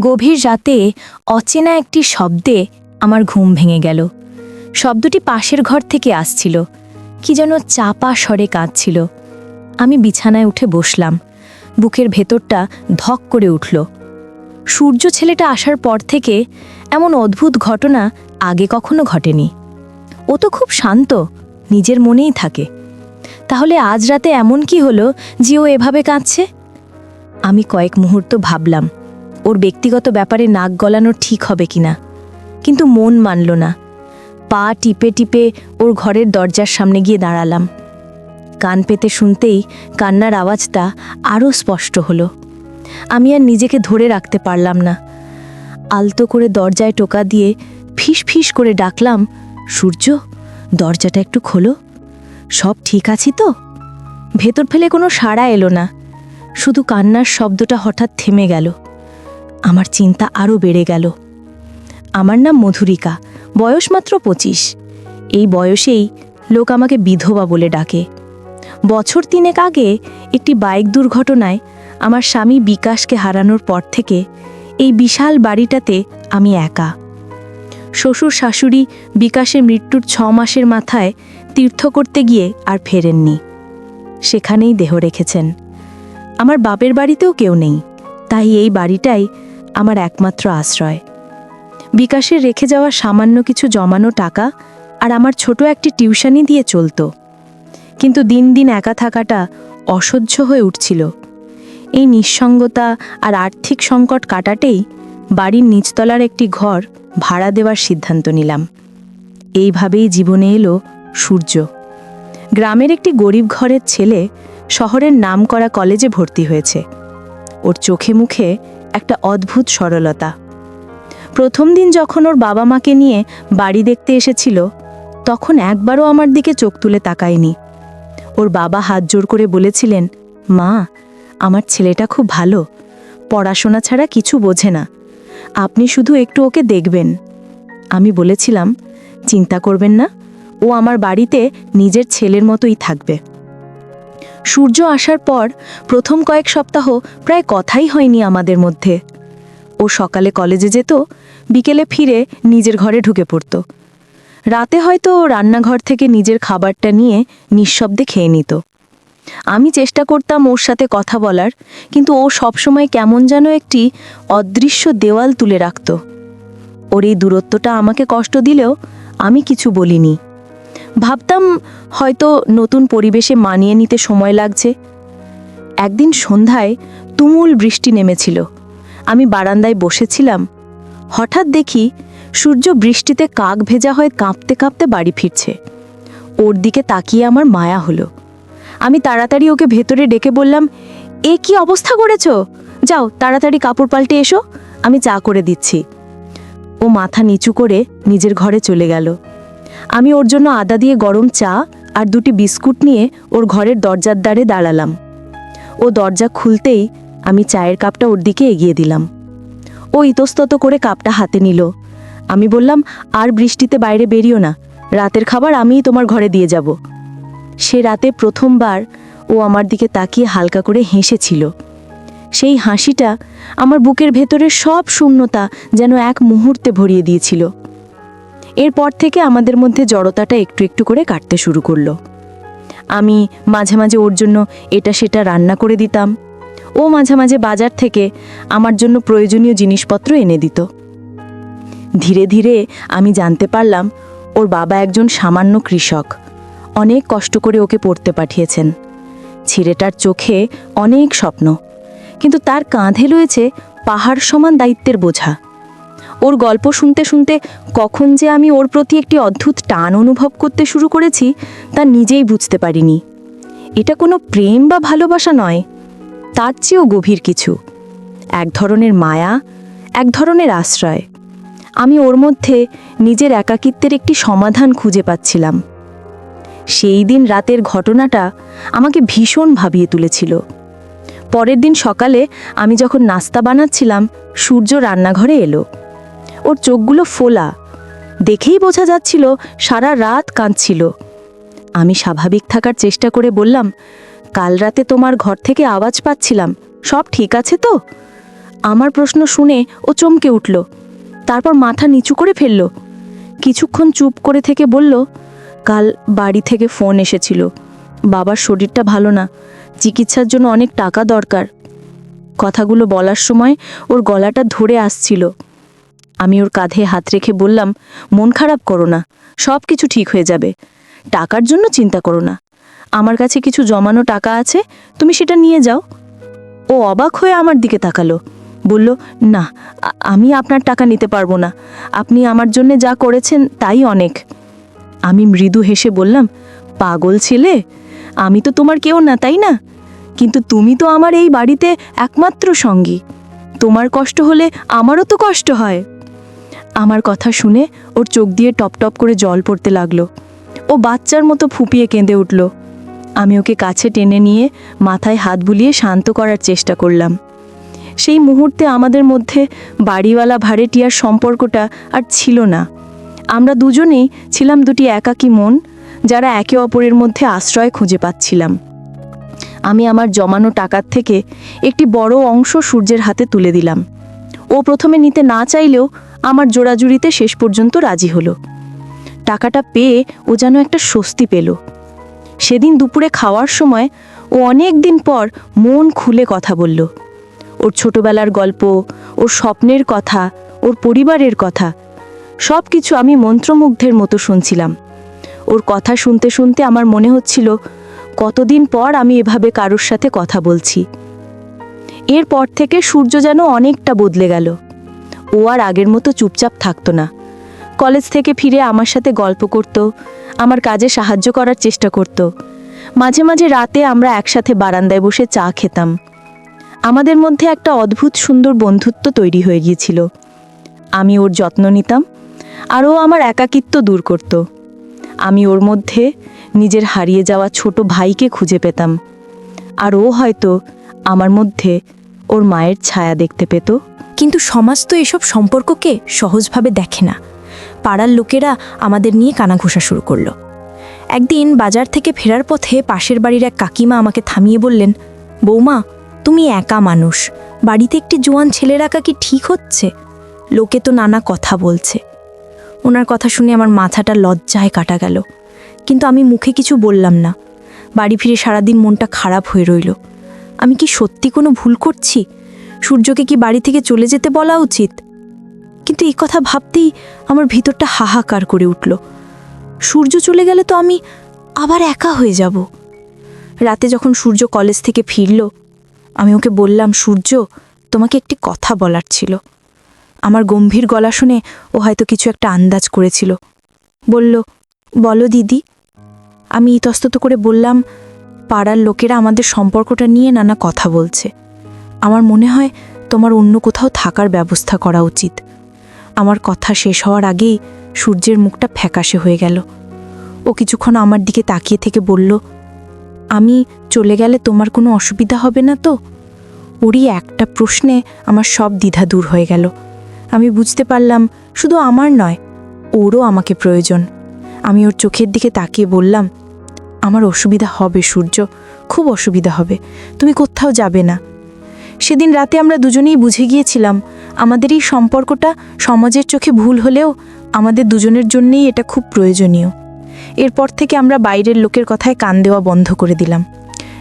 গভীর রাতে অচেনা একটি শব্দে আমার ঘুম ভেঙে গেল। শব্দটি পাশের ঘর থেকে আসছিল। কি যেন চাপা স্বরে কাঁদছিল। আমি বিছানায় উঠে বসলাম। বুকের ভেতরটা ধক করে উঠল। সূর্য ছেলেটা আসার পর থেকে এমন অদ্ভুত ঘটনা আগে কখনো ঘটেনি। ও তো খুব শান্ত, নিজের মনেই থাকে। তাহলে আজ রাতে এমন কি হলো যে ও এভাবে কাঁদছে? আমি কয়েক মুহূর্ত ভাবলাম। ওর ব্যক্তিগত ব্যাপারে নাক গলানো ঠিক হবে কিনা। কিন্তু মন মানল না। পা টিপে টিপে ওর ঘরের দরজার সামনে গিয়ে দাঁড়ালাম। কান পেতে শুনতেই কান্নার আওয়াজটা আরও স্পষ্ট হলো। আমি আর নিজেকে ধরে রাখতে পারলাম না। আলতো করে দরজায় টোকা দিয়ে ফিস ফিস করে ডাকলাম, সূর্য, দরজাটা একটু খোলো। সব ঠিক আছি তো? ভেতর ফেলে কোনো সাড়া এলো না। শুধু কান্নার শব্দটা হঠাৎ থেমে গেল। আমার চিন্তা আরও বেড়ে গেল। আমার নাম মধুরিকা, বয়স মাত্র পঁচিশ। এই বয়সেই লোক আমাকে বিধবা বলে ডাকে। বছর তিনেক আগে একটি বাইক দুর্ঘটনায় আমার স্বামী বিকাশকে হারানোর পর থেকে এই বিশাল বাড়িটাতে আমি একা। শ্বশুর শাশুড়ি বিকাশের মৃত্যুর ছ মাসের মাথায় তীর্থ করতে গিয়ে আর ফেরেননি। সেখানেই দেহ রেখেছেন। আমার বাপের বাড়িতেও কেউ নেই, তাই এই বাড়িটাই আমার একমাত্র আশ্রয়। বিকাশে রেখে যাওয়া সামান্য কিছু জমানো টাকা আর আমার ছোট একটি টিউশনি দিয়ে চলতো। কিন্তু দিন দিন একা থাকাটা অসহ্য হয়ে উঠছিল। এই নিঃসঙ্গতা আর আর্থিক সংকট কাটাতেই বাড়ির নিচতলার একটি ঘর ভাড়া দেওয়ার সিদ্ধান্ত নিলাম। এইভাবেই জীবনে এলো সূর্য। গ্রামের একটি গরিব ঘরের ছেলে শহরের নামকরা কলেজে ভর্তি হয়েছে। ওর চোখে মুখে একটা অদ্ভুত সরলতা। প্রথম দিন যখন ওর বাবা মাকে নিয়ে বাড়ি দেখতে এসেছিল, তখন একবারও আমার দিকে চোখ তুলে তাকায়নি। ওর বাবা হাত জোর করে বলেছিলেন, মা, আমার ছেলেটা খুব ভালো, পড়াশোনা ছাড়া কিছু বোঝে না। আপনি শুধু একটু ওকে দেখবেন। আমি বলেছিলাম, চিন্তা করবেন না, ও আমার বাড়িতে নিজের ছেলের মতোই থাকবে। সূর্য আসার পর প্রথম কয়েক সপ্তাহ প্রায় কথাই হয়নি আমাদের মধ্যে। ও সকালে কলেজে যেত, বিকেলে ফিরে নিজের ঘরে ঢুকে পড়ত। রাতে হয়তো রান্নাঘর থেকে নিজের খাবারটা নিয়ে নিঃশব্দে খেয়ে নিত। আমি চেষ্টা করতাম ওর সাথে কথা বলার, কিন্তু ও সবসময় কেমন যেন একটি অদৃশ্য দেওয়াল তুলে রাখত। ওর এই দূরত্বটা আমাকে কষ্ট দিলেও আমি কিছু বলিনি। ভাবতাম হয়তো নতুন পরিবেশে মানিয়ে নিতে সময় লাগছে। একদিন সন্ধ্যায় তুমুল বৃষ্টি নেমেছিল। আমি বারান্দায় বসেছিলাম। হঠাৎ দেখি সূর্য বৃষ্টিতে কাক ভেজা হয়ে কাঁপতে কাঁপতে বাড়ি ফিরছে। ওর দিকে তাকিয়ে আমার মায়া হলো। আমি তাড়াতাড়ি ওকে ভেতরে ডেকে বললাম, এ কি অবস্থা করেছ? যাও, তাড়াতাড়ি কাপড় পাল্টে এসো, আমি চা করে দিচ্ছি। ও মাথা নিচু করে নিজের ঘরে চলে গেল। আমি ওর জন্য আদা দিয়ে গরম চা আর দুটি বিস্কুট নিয়ে ওর ঘরের দরজার দ্বারে দাঁড়ালাম। ও দরজা খুলতেই আমি চায়ের কাপটা ওর দিকে এগিয়ে দিলাম। ও ইতস্তত করে কাপটা হাতে নিল। আমি বললাম, আর বৃষ্টিতে বাইরে বেরিও না। রাতের খাবার আমিই তোমার ঘরে দিয়ে যাব। সে রাতে প্রথমবার ও আমার দিকে তাকিয়ে হালকা করে হেসেছিল। সেই হাসিটা আমার বুকের ভেতরের সব শূন্যতা যেন এক মুহূর্তে ভরিয়ে দিয়েছিল। এরপর থেকে আমাদের মধ্যে জড়তাটা একটু একটু করে কাটতে শুরু করল। আমি মাঝে মাঝে ওর জন্য এটা সেটা রান্না করে দিতাম। ও মাঝে মাঝে বাজার থেকে আমার জন্য প্রয়োজনীয় জিনিসপত্র এনে দিত। ধীরে ধীরে আমি জানতে পারলাম, ওর বাবা একজন সামান্য কৃষক। অনেক কষ্ট করে ওকে পড়তে পাঠিয়েছেন। ছেলেটার চোখে অনেক স্বপ্ন। কিন্তু তার কাঁধে রয়েছে পাহাড় সমান দায়িত্বের বোঝা। ওর গল্প শুনতে শুনতে কখন যে আমি ওর প্রতি একটি অদ্ভুত টান অনুভব করতে শুরু করেছি, তা নিজেই বুঝতে পারিনি। এটা কোনো প্রেম বা ভালোবাসা নয়, তার চেয়েও গভীর কিছু। এক ধরনের মায়া, এক ধরনের আশ্রয়। আমি ওর মধ্যে নিজের একাকিত্বের একটি সমাধান খুঁজে পাচ্ছিলাম। সেই দিন রাতের ঘটনাটা আমাকে ভীষণ ভাবিয়ে তুলেছিল। পরের দিন সকালে আমি যখন নাস্তা বানাচ্ছিলাম, সূর্য রান্নাঘরে এলো। ওর চোখগুলো ফোলা। দেখেই বোঝা যাচ্ছিল সারা রাত কাঁদছিল। আমি স্বাভাবিক থাকার চেষ্টা করে বললাম, কাল রাতে তোমার ঘর থেকে আওয়াজ পাচ্ছিলাম। সব ঠিক আছে তো? আমার প্রশ্ন শুনে ও চমকে উঠল, তারপর মাথা নিচু করে ফেলল। কিছুক্ষণ চুপ করে থেকে বলল, কাল বাড়ি থেকে ফোন এসেছিল। বাবার শরীরটা ভালো না। চিকিৎসার জন্য অনেক টাকা দরকার। কথাগুলো বলার সময় ওর গলাটা ধরে আসছিল। আমি ওর কাঁধে হাত রেখে বললাম, মন খারাপ করো না, সব কিছু ঠিক হয়ে যাবে। টাকার জন্য চিন্তা করো না। আমার কাছে কিছু জমানো টাকা আছে, তুমি সেটা নিয়ে যাও। ও অবাক হয়ে আমার দিকে তাকালো। বলল, না, আমি আপনার টাকা নিতে পারব না। আপনি আমার জন্য যা করেছেন তাই অনেক। আমি মৃদু হেসে বললাম, পাগল ছেলে, আমি তো তোমার কেউ না, তাই না? কিন্তু তুমি তো আমার এই বাড়িতে একমাত্র সঙ্গী। তোমার কষ্ট হলে আমারও তো কষ্ট হয়। আমার কথা শুনে ওর চোখ দিয়ে টপ টপ করে জল পড়তে লাগল। ও বাচ্চার মতো ফুপিয়ে কেঁদে উঠল। আমি ওকে কাছে টেনে নিয়ে মাথায় হাত বুলিয়ে শান্ত করার চেষ্টা করলাম। সেই মুহূর্তে আমাদের মধ্যে বাড়িওয়ালা ভাড়েটিয়ার সম্পর্কটা আর ছিল না। আমরা দুজনেই ছিলাম দুটি একাকী মন, যারা একে অপরের মধ্যে আশ্রয় খুঁজে পাচ্ছিলাম। আমি আমার জমানো টাকার থেকে একটি বড় অংশ সূর্যের হাতে তুলে দিলাম। ও প্রথমে নিতে না চাইলেও আমার জোড়াজুড়িতে শেষ পর্যন্ত রাজি হলো। টাকাটা পেয়ে ও যেন একটা স্বস্তি পেল। সেদিন দুপুরে খাওয়ার সময় ও অনেক দিন পর মন খুলে কথা বলল। ওর ছোটবেলার গল্প, ওর স্বপ্নের কথা, ওর পরিবারের কথা সব কিছু আমি মন্ত্রমুগ্ধের মতো শুনছিলাম। ওর কথা শুনতে শুনতে আমার মনে হচ্ছিল, কতদিন পর আমি এভাবে কারোর সাথে কথা বলছি। এরপর থেকে সূর্য যেন অনেকটা বদলে গেল। ও আর আগের মতো চুপচাপ থাকতো না। কলেজ থেকে ফিরে আমার সাথে গল্প করত, আমার কাজে সাহায্য করার চেষ্টা করত। মাঝে মাঝে রাতে আমরা একসাথে বারান্দায় বসে চা খেতাম। আমাদের মধ্যে একটা অদ্ভুত সুন্দর বন্ধুত্ব তৈরি হয়ে গিয়েছিল। আমি ওর যত্ন নিতাম, আর ও আমার একাকিত্ব দূর করত। আমি ওর মধ্যে নিজের হারিয়ে যাওয়া ছোট ভাইকে খুঁজে পেতাম। আর ও হয়তো আমার মধ্যে ওর মায়ের ছায়া দেখতে পেত। কিন্তু সমাজ তো এসব সম্পর্ককে সহজভাবে দেখে না। পাড়ার লোকেরা আমাদের নিয়ে কানাঘোষা শুরু করল। একদিন বাজার থেকে ফেরার পথে পাশের বাড়ির এক কাকিমা আমাকে থামিয়ে বললেন, বৌমা, তুমি একা মানুষ, বাড়িতে একটি জোয়ান ছেলে রাখা কি ঠিক হচ্ছে? লোকে তো নানা কথা বলছে। ওনার কথা শুনে আমার মাথাটা লজ্জায় কাটা গেল। কিন্তু আমি মুখে কিছু বললাম না। বাড়ি ফিরে সারাদিন মনটা খারাপ হয়ে রইল। আমি কি সত্যি কোনো ভুল করছি? সূর্যকে কি বাড়ি থেকে চলে যেতে বলা উচিত? কিন্তু এই কথা ভাবতেই আমার ভিতরটা হাহাকার করে উঠল। সূর্য চলে গেলে তো আমি আবার একা হয়ে যাব। রাতে যখন সূর্য কলেজ থেকে ফিরল, আমি ওকে বললাম, সূর্য, তোমাকে একটি কথা বলার ছিল। আমার গম্ভীর গলা শুনে ও হয়তো কিছু একটা আন্দাজ করেছিল। বলল, বলো দিদি। আমি ইতস্তত করে বললাম, পাড়ার লোকেরা আমাদের সম্পর্কটা নিয়ে নানা কথা বলছে। আমার মনে হয় তোমার অন্য কোথাও থাকার ব্যবস্থা করা উচিত। আমার কথা শেষ হওয়ার আগেই সূর্যের মুখটা ফ্যাকাশে হয়ে গেল। ও কিছুক্ষণ আমার দিকে তাকিয়ে থেকে বলল, আমি চলে গেলে তোমার কোনো অসুবিধা হবে না তো? ওরই একটা প্রশ্নে আমার সব দ্বিধা দূর হয়ে গেল। আমি বুঝতে পারলাম শুধু আমার নয়, ওরও আমাকে প্রয়োজন। আমি ওর চোখের দিকে তাকিয়ে বললাম, আমার অসুবিধা হবে সূর্য, খুব অসুবিধা হবে। তুমি কোথাও যাবে না। সেদিন রাতে আমরা দুজনেই বুঝে গিয়েছিলাম, আমাদের এই সম্পর্কটা সমাজের চোখে ভুল হলেও আমাদের দুজনের জন্যেই এটা খুব প্রয়োজনীয়। এরপর থেকে আমরা বাইরের লোকের কথায় কান দেওয়া বন্ধ করে দিলাম।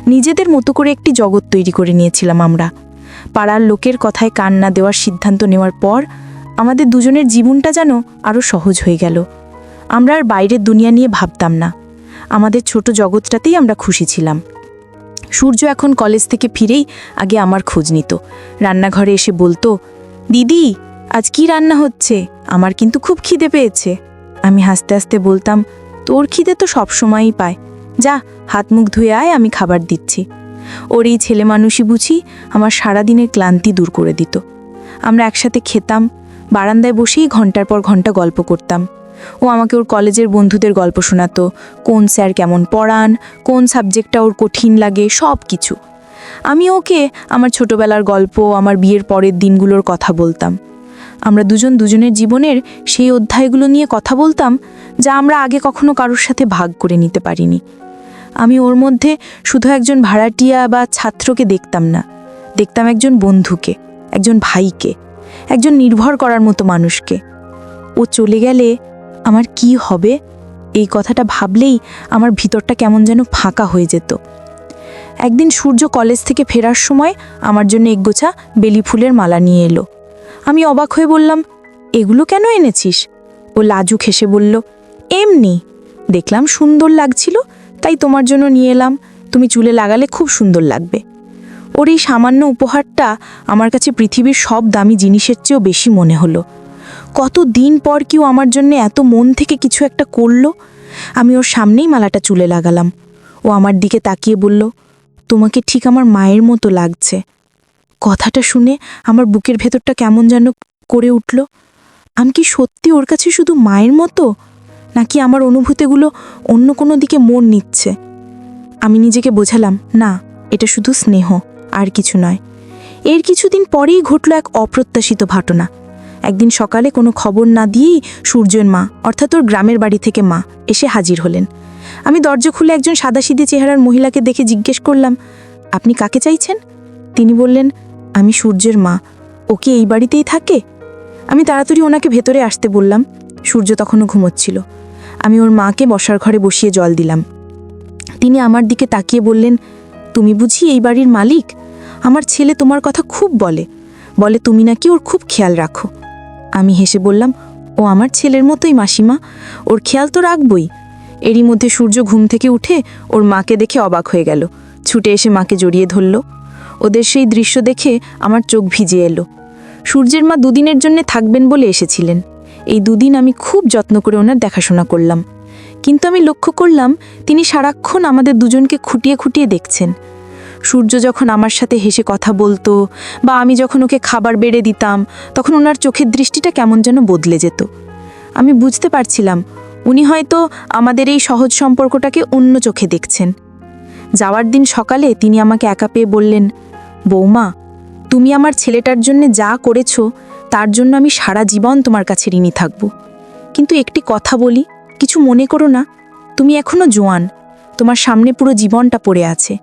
নিজেদের মতো করে একটি জগৎ তৈরি করে নিয়েছিলাম আমরা। পাড়ার লোকের কথায় কান না দেওয়ার সিদ্ধান্ত নেওয়ার পর আমাদের দুজনের জীবনটা যেন আরও সহজ হয়ে গেল। আমরা আর বাইরের দুনিয়া নিয়ে ভাবতাম না। আমাদের ছোট জগৎটাতেই আমরা খুশি ছিলাম। সূর্য এখন কলেজ থেকে ফিরেই আগে আমার খোঁজ নিত। রান্নাঘরে এসে বলতো, দিদি, আজ কি রান্না হচ্ছে? আমার কিন্তু খুব খিদে পেয়েছে। আমি হাসতে হাসতে বলতাম, তোর খিদে তো সবসময়ই পায়। যা, হাত মুখ ধুয়ে আয়, আমি খাবার দিচ্ছি। ওর এই ছেলে মানুষই বুঝি আমার সারাদিনের ক্লান্তি দূর করে দিত। আমরা একসাথে খেতাম, বারান্দায় বসেই ঘণ্টার পর ঘণ্টা গল্প করতাম। ও আমাকে ওর কলেজের বন্ধুদের গল্প শোনাতো। কোন স্যার কেমন পড়ান, কোন সাবজেক্টটা ওর কঠিন লাগে সব কিছু আমি ওকে আমার ছোটবেলার গল্প, আমার বিয়ের পরের দিনগুলোর কথা বলতাম। আমরা দুজন দুজনের জীবনের সেই অধ্যায়গুলো নিয়ে কথা বলতাম, যা আমরা আগে কখনো কারোর সাথে ভাগ করে নিতে পারিনি। আমি ওর মধ্যে শুধু একজন ভাড়াটিয়া বা ছাত্রকে দেখতাম না। দেখতাম একজন বন্ধুকে, একজন ভাইকে, একজন নির্ভর করার মতো মানুষকে। ও চলে গেলে আমার কি হবে? এই কথাটা ভাবলেই আমার ভিতরটা কেমন যেন ফাঁকা হয়ে যেত। একদিন সূর্য কলেজ থেকে ফেরার সময় আমার জন্য একগোছা বেলি ফুলের মালা নিয়ে এলো। আমি অবাক হয়ে বললাম, এগুলো কেন এনেছিস? ও লাজুক হেসে বলল, এমনি। দেখলাম সুন্দর লাগছিল, তাই তোমার জন্য নিয়ে এলাম। তুমি চুলে লাগালে খুব সুন্দর লাগবে। ওর এই সামান্য উপহারটা আমার কাছে পৃথিবীর সব দামি জিনিসের চেয়েও বেশি মনে হলো। কত দিন পর কেউ আমার জন্য এত মন থেকে কিছু একটা করল? আমি ওর সামনেই মালাটা চুলে লাগালাম। ও আমার দিকে তাকিয়ে বলল, তোমাকে ঠিক আমার মায়ের মতো লাগছে। কথাটা শুনে আমার বুকের ভেতরটা কেমন যেন করে উঠল। আমি কি সত্যি ওর কাছে শুধু মায়ের মতো? নাকি আমার অনুভূতিগুলো অন্য কোনো দিকে মন নিচ্ছে? আমি নিজেকে বোঝালাম, না, এটা শুধু স্নেহ, আর কিছু নয়। এর কিছুদিন পরেই ঘটল এক অপ্রত্যাশিত ঘটনা। একদিন সকালে কোনো খবর না দিয়েই সূর্যের মা, অর্থাৎ ওর গ্রামের বাড়ি থেকে মা, এসে হাজির হলেন। আমি দরজা খুলে একজন সাদাসিধে চেহারার মহিলাকে দেখে জিজ্ঞেস করলাম, আপনি কাকে চাইছেন? তিনি বললেন, আমি সূর্যের মা, ও কি এই বাড়িতেই থাকে? আমি তাড়াতাড়ি ওনাকে ভেতরে আসতে বললাম, সূর্য তখনও ঘুমোচ্ছিল। আমি ওর মাকে বসার ঘরে বসিয়ে জল দিলাম। তিনি আমার দিকে তাকিয়ে বললেন, তুমি বুঝি এই বাড়ির মালিক? আমার ছেলে তোমার কথা খুব বলে। বলে তুমি নাকি ওর খুব খেয়াল রাখো। আমি হেসে বললাম, ও আমার ছেলের মতোই মাসিমা, ওর খেয়াল তো রাখবই। এরই মধ্যে সূর্য ঘুম থেকে উঠে ওর মাকে দেখে অবাক হয়ে গেল। ছুটে এসে মাকে জড়িয়ে ধরল। ওদের সেই দৃশ্য দেখে আমার চোখ ভিজে এলো। সূর্যের মা দুদিনের জন্য থাকবেন বলে এসেছিলেন। এই দুদিন আমি খুব যত্ন করে ওনার দেখাশোনা করলাম। কিন্তু আমি লক্ষ্য করলাম, তিনি সারাক্ষণ আমাদের দুজনকে খুঁটিয়ে খুঁটিয়ে দেখছেন। সূর্য যখন আমার সাথে হেসে কথা বলতো বা আমি যখন ওকে খাবার বেড়ে দিতাম, তখন ওনার চোখের দৃষ্টিটা কেমন যেন বদলে যেত। আমি বুঝতে পারছিলাম, উনি হয়তো আমাদের এই সহজ সম্পর্কটাকে অন্য চোখে দেখছেন। যাওয়ার দিন সকালে তিনি আমাকে একা পেয়ে বললেন, বৌমা, তুমি আমার ছেলেটার জন্য যা করেছ, তার জন্য আমি সারা জীবন তোমার কাছে ঋণী থাকব। কিন্তু একটি কথা বলি, কিছু মনে করো না, তুমি এখনও জোয়ান, তোমার সামনে পুরো জীবনটা পড়ে আছে।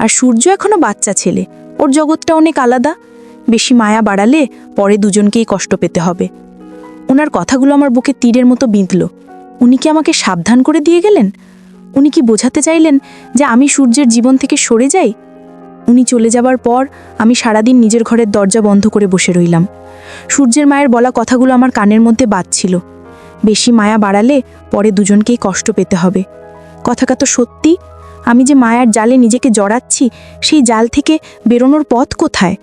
আর সূর্য এখনও বাচ্চা ছেলে। ওর জগৎটা অনেক আলাদা। বেশি মায়া বাড়ালে পরে দুজনকেই কষ্ট পেতে হবে। ওনার কথাগুলো আমার বুকে তীরের মতো বিঁধল। উনি কি আমাকে সাবধান করে দিয়ে গেলেন? উনি কি বোঝাতে চাইলেন যে আমি সূর্যের জীবন থেকে সরে যাই? উনি চলে যাবার পর আমি সারাদিন নিজের ঘরের দরজা বন্ধ করে বসে রইলাম। সূর্যের মায়ের বলা কথাগুলো আমার কানের মধ্যে বাজছিল। বেশি মায়া বাড়ালে পরে দুজনকেই কষ্ট পেতে হবে। কথাটা তো সত্যি আমি যে মায়ার জালে নিজেকে জড়াচ্ছি, সেই জাল থেকে বেরোনোর পথ কোথায়?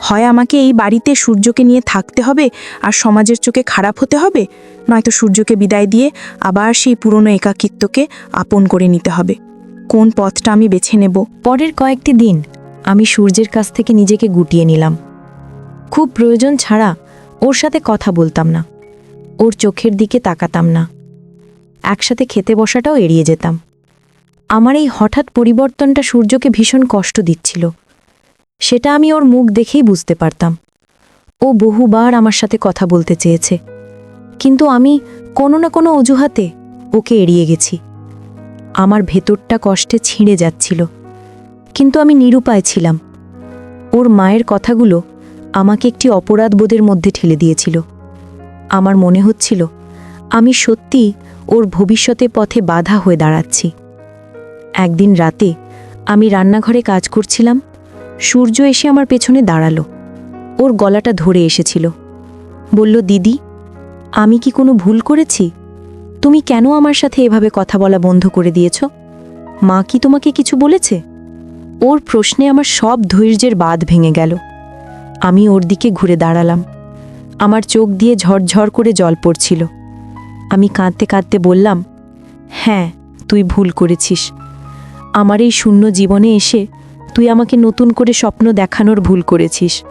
হয় আমাকে এই বাড়িতে সূর্যকে নিয়ে থাকতে হবে আর সমাজের চোখে খারাপ হতে হবে? নয়তো সূর্যকে বিদায় দিয়ে আবার সেই পুরনো একাকিত্বকে আপন করে নিতে হবে। কোন পথটা আমি বেছে নেব? পরের কয়েকটি দিন আমি সূর্যের কাছ থেকে নিজেকে গুটিয়ে নিলাম। খুব প্রয়োজন ছাড়া ওর সাথে কথা বলতাম না। ওর চোখের দিকে তাকাতাম না। একসাথে খেতে বসাটাও এড়িয়ে যেতাম। আমার এই হঠাৎ পরিবর্তনটা সূর্যকে ভীষণ কষ্ট দিচ্ছিল। সেটা আমি ওর মুখ দেখেই বুঝতে পারতাম। ও বহুবার আমার সাথে কথা বলতে চেয়েছে। কিন্তু আমি কোনো না কোনো অজুহাতে ওকে এড়িয়ে গেছি। আমার ভেতরটা কষ্টে ছিঁড়ে যাচ্ছিল। কিন্তু আমি নিরুপায় ছিলাম। ওর মায়ের কথাগুলো আমাকে একটি অপরাধবোধের মধ্যে ঠেলে দিয়েছিল। আমার মনে হচ্ছিল, আমি সত্যি ওর ভবিষ্যতে পথে বাধা হয়ে দাঁড়াচ্ছি। একদিন রাতে আমি রান্নাঘরে কাজ করছিলাম, সূর্য এসে আমার পেছনে দাঁড়াল। ওর গলাটা ধরে এসেছিল। বলল, দিদি, আমি কি কোনো ভুল করেছি? তুমি কেন আমার সাথে এভাবে কথা বলা বন্ধ করে দিয়েছ? মা কি তোমাকে কিছু বলেছে? ওর প্রশ্নে আমার সব ধৈর্যের বাঁধ ভেঙে গেল। আমি ওর দিকে ঘুরে দাঁড়ালাম। আমার চোখ দিয়ে ঝরঝর করে জল পড়ছিল। আমি কাঁদতে কাঁদতে বললাম হ্যাঁ তুই ভুল করেছিস। আমার এই শূন্য জীবনে এসে তুই আমাকে নতুন করে স্বপ্ন দেখানোর ভুল করেছিস।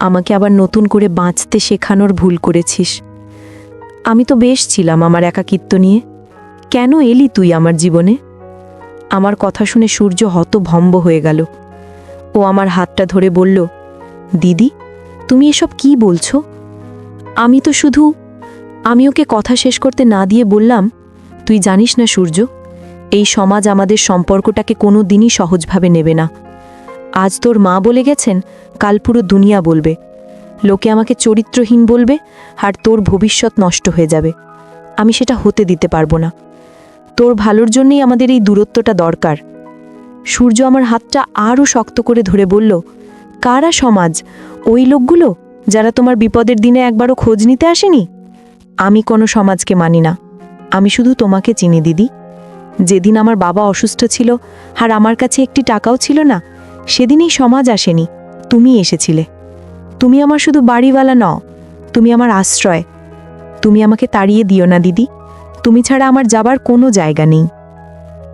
আমাকে আবার নতুন করে বাঁচতে শেখানোর ভুল করেছিস। আমি তো বেশ ছিলাম আমার একাকিত্ব নিয়ে। কেন এলি তুই আমার জীবনে? আমার কথা শুনে সূর্য হতভম্ব হয়ে গেল। ও আমার হাতটা ধরে বলল, দিদি, তুমি এসব কি বলছো? আমি তো শুধু, আমি ওকে কথা শেষ করতে না দিয়ে বললাম, তুই জানিস না সূর্য এই সমাজ আমাদের সম্পর্কটাকে কোনো দিনই সহজভাবে নেবে না। আজ তোর মা বলে গেছেন, কাল পুরো দুনিয়া বলবে। লোকে আমাকে চরিত্রহীন বলবে আর তোর ভবিষ্যৎ নষ্ট হয়ে যাবে। আমি সেটা হতে দিতে পারব না। তোর ভালোর জন্যই আমাদের এই দূরত্বটা দরকার। সূর্য আমার হাতটা আরও শক্ত করে ধরে বলল, কারা সমাজ? ওই লোকগুলো? যারা তোমার বিপদের দিনে একবারও খোঁজ নিতে আসেনি? আমি কোনো সমাজকে মানি না। আমি শুধু তোমাকে চিনি, দিদি। যেদিন আমার বাবা অসুস্থ ছিল আর আমার কাছে একটি টাকাও ছিল না, সেদিনই সমাজ আসেনি। তুমি এসেছিলে। তুমি আমার শুধু বাড়িওয়ালা নও, তুমি আমার আশ্রয়। তুমি আমাকে তাড়িয়ে দিও না, দিদি। তুমি ছাড়া আমার যাবার কোনো জায়গা নেই।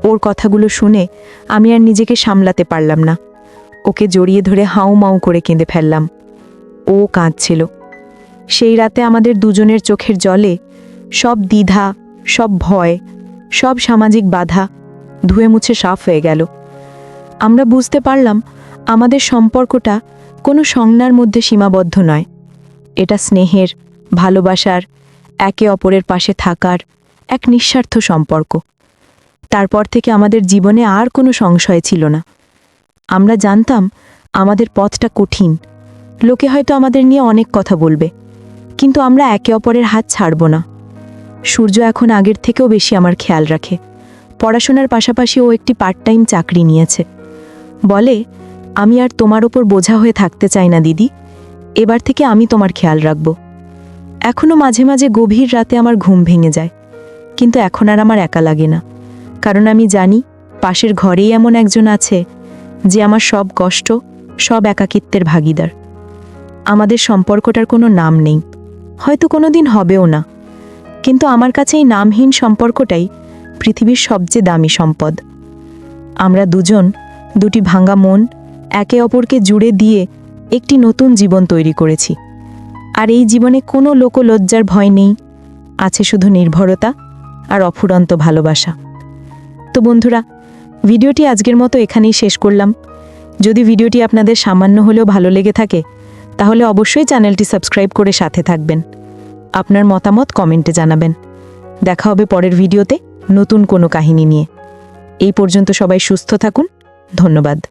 ওর কথাগুলো শুনে আমি আর নিজেকে সামলাতে পারলাম না। ওকে জড়িয়ে ধরে হাউ মাউ করে কেঁদে ফেললাম। ও কাঁদছিল। সেই রাতে আমাদের দুজনের চোখের জলে সব দ্বিধা, সব ভয় সব সামাজিক বাধা ধুয়ে মুছে সাফ হয়ে গেল। আমরা বুঝতে পারলাম আমাদের সম্পর্কটা কোনো সংজ্ঞার মধ্যে সীমাবদ্ধ নয়। এটা স্নেহের, ভালোবাসার, একে অপরের পাশে থাকার এক নিঃস্বার্থ সম্পর্ক। তারপর থেকে আমাদের জীবনে আর কোনো সংশয় ছিল না। আমরা জানতাম আমাদের পথটা কঠিন। লোকে হয়তো আমাদের নিয়ে অনেক কথা বলবে, কিন্তু আমরা একে অপরের হাত ছাড়ব না। সূর্য এখন আগের থেকেও বেশি আমার খেয়াল রাখে। পড়াশোনার পাশাপাশি ও একটি পার্ট টাইম চাকরি নিয়েছে। বলে, আমি আর তোমার ওপর বোঝা হয়ে থাকতে চাই না, দিদি। এবার থেকে আমি তোমার খেয়াল রাখব। এখনও মাঝে মাঝে গভীর রাতে আমার ঘুম ভেঙে যায়। কিন্তু এখন আর আমার একা লাগে না। কারণ আমি জানি, পাশের ঘরেই এমন একজন আছে, যে আমার সব কষ্ট, সব একাকিত্বের ভাগিদার। আমাদের সম্পর্কটার কোনো নাম নেই। হয়তো কোনো দিন হবেও না। কিন্তু আমার কাছে এই নামহীন সম্পর্কটাই পৃথিবীর সবচেয়ে দামি সম্পদ। আমরা দুজন, দুটি ভাঙা মন, একে অপরকে জুড়ে দিয়ে একটি নতুন জীবন তৈরি করেছি। আর এই জীবনে কোনো লোকলজ্জার ভয় নেই, আছে শুধু নির্ভরতা আর অফুরন্ত ভালোবাসা। তো বন্ধুরা, ভিডিওটি আজকের মতো এখানেই শেষ করলাম। যদি ভিডিওটি আপনাদের সামান্য হলেও ভালো লেগে থাকে, তাহলে অবশ্যই চ্যানেলটি সাবস্ক্রাইব করে সাথে থাকবেন। আপনার মতামত কমেন্টে জানাবেন। দেখা হবে পরের ভিডিওতে নতুন কোনো কাহিনী নিয়ে। এই পর্যন্ত সবাই সুস্থ থাকুন। ধন্যবাদ।